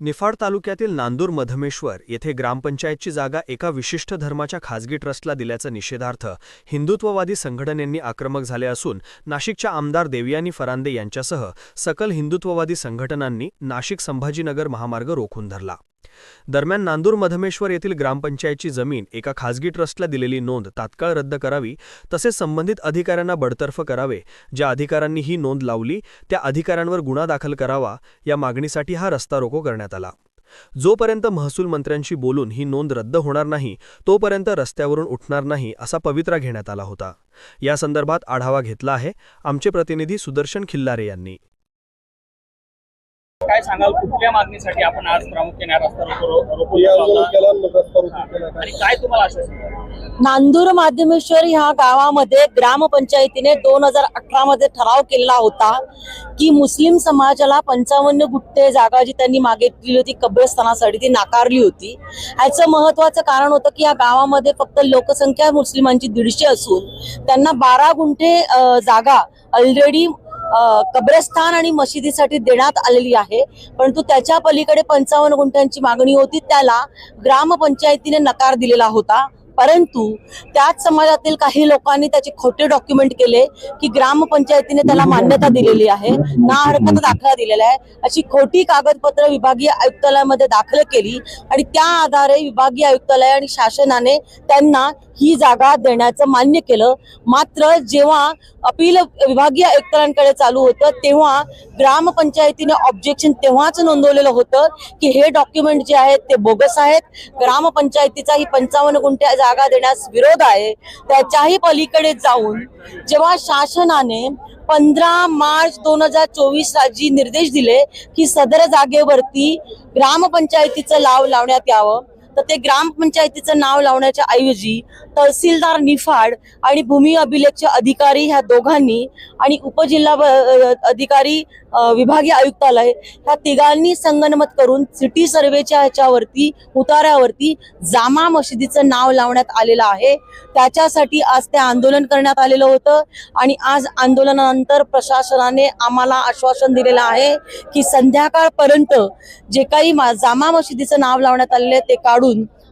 निफाड तालुक्यातील नांदूर मधमेश्वर येथे ग्रामपंचायतची जागा एका विशिष्ट धर्माच्या खासगी ट्रस्टला दिल्याचा निषेधार्थ हिंदुत्ववादी संघटनेंनी आक्रमक झाले असून नाशिकच्या आमदार देवयानी फरांदे यांच्यासह सकल हिंदुत्ववादी संघटनांनी नाशिक संभाजीनगर महामार्ग रोखून धरला. दरम्यान नांदूर मधमेश्वर येथील ग्रामपंचायतची जमीन एका खासगी ट्रस्टला दिलेली नोंद तात्काळ रद्द करावी तसेच संबंधित अधिकाऱ्यांना बडतर्फ करावे ज्या अधिकाऱ्यांनी ही नोंद लावली त्या अधिकाऱ्यांवर गुन्हा दाखल करावा या मागणीसाठी हा रस्ता रोको करण्यात आला. जोपर्यंत महसूल मंत्र्यांशी बोलून ही नोंद रद्द होणार नाही तोपर्यंत रस्त्यावरून उठणार नाही असा पवित्रा घेण्यात आला होता. या संदर्भात आढावा घेतला आहे आमचे प्रतिनिधी सुदर्शन खिल्लारे यांनी. काय सांगाल कुठल्या मागणीसाठी आपण आज प्रामुख्याने? केलं आणि केला काय तुम्हाला? नांदूर माध्यमेश्वर ह्या गावामध्ये ग्रामपंचायतीने दोन हजार अठरा मध्ये ठराव केलेला होता की मुस्लिम समाजाला पंचावन्न गुट्टे जागा जी त्यांनी मागितली होती कब्रस्थानासाठी ती नाकारली होती ह्याचं महत्वाचं कारण होतं की या गावामध्ये फक्त लोकसंख्या मुस्लिमांची दीडशे असून त्यांना बारा गुंठे जागा ऑलरेडी कब्रस्थान आणि मशिदीसाठी देण्यात आलेली आहे. परंतु त्याच्या पलीकडे पंचावन्न गुंठ्यांची मागणी होती. त्याला ग्रामपंचायतीने नकार दिलेला होता. परंतु त्याच समाजातील काही लोकांनी त्याचे खोटे डॉक्युमेंट केले की ग्रामपंचायतीने त्याला मान्यता दिलेली आहे. ना हरकत दाखला दिलेला आहे. अशी खोटी कागदपत्र विभागीय आयुक्तालयामध्ये दाखल केली आणि त्या आधारे विभागीय आयुक्तालय आणि शासनाने त्यांना ही जागा देण्याचं मान्य केलं. मात्र जेव्हा अपील विभागीय आयुक्तांकडे चालू होतं तेव्हा ग्रामपंचायतीने ऑब्जेक्शन तेव्हाच नोंदवलेलं होतं की हे डॉक्युमेंट जे आहेत ते बोगस आहेत. ग्रामपंचायतीचा ही पंचावन्न गुंठ्या जागा देण्यास विरोध आहे. त्याच्याही पलीकडे जाऊन जेव्हा शासनाने पंधरा मार्च दोन हजार चोवीस रोजी निर्देश दिले की सदर जागेवरती ग्रामपंचायतीचं लाव लावण्यात यावं तर ते ग्रामपंचायतीचं नाव लावण्याच्या ऐवजी तहसीलदार निफाड आणि भूमी अभिलेखचे अधिकारी ह्या दोघांनी आणि उपजिल्हा अधिकारी विभागीय आयुक्तालय ह्या तिघांनी संगनमत करून सिटी सर्वेच्या ह्याच्यावरती उतार्यावरती जामा मशिदीचं नाव लावण्यात आलेलं आहे. त्याच्यासाठी आज ते आंदोलन करण्यात आलेलं होतं आणि आज आंदोलनानंतर प्रशासनाने आम्हाला आश्वासन दिलेलं आहे की संध्याकाळपर्यंत जे काही जामा मशिदीचं नाव लावण्यात आलेलं आहे ते काढून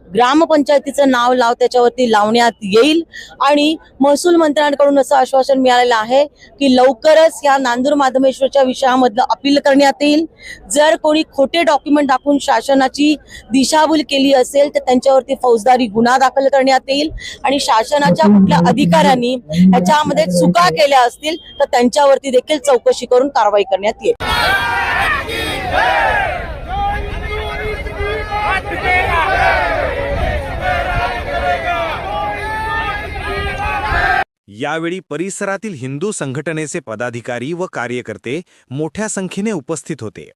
ग्रामपंचायतीचं नाव लाव त्याच्यावरती लावण्यात येईल. आणि महसूल मंत्र्यांकडून असं आश्वासन मिळालेलं आहे की लवकरच या नांदूर माधमेश्वरच्या विषयामधलं अपील करण्यात येईल. जर कोणी खोटे डॉक्युमेंट दाखवून शासनाची दिशाभूल केली असेल तर त्यांच्यावरती फौजदारी गुन्हा दाखल करण्यात येईल. आणि शासनाच्या कुठल्या अधिकाऱ्यांनी ह्याच्यामध्ये चुका केल्या असतील तर त्यांच्यावरती देखील चौकशी करून कारवाई करण्यात येईल. यावेळी परिसरातील हिंदू संघटनेचे पदाधिकारी व कार्यकर्ते मोठ्या संख्येने उपस्थित होते.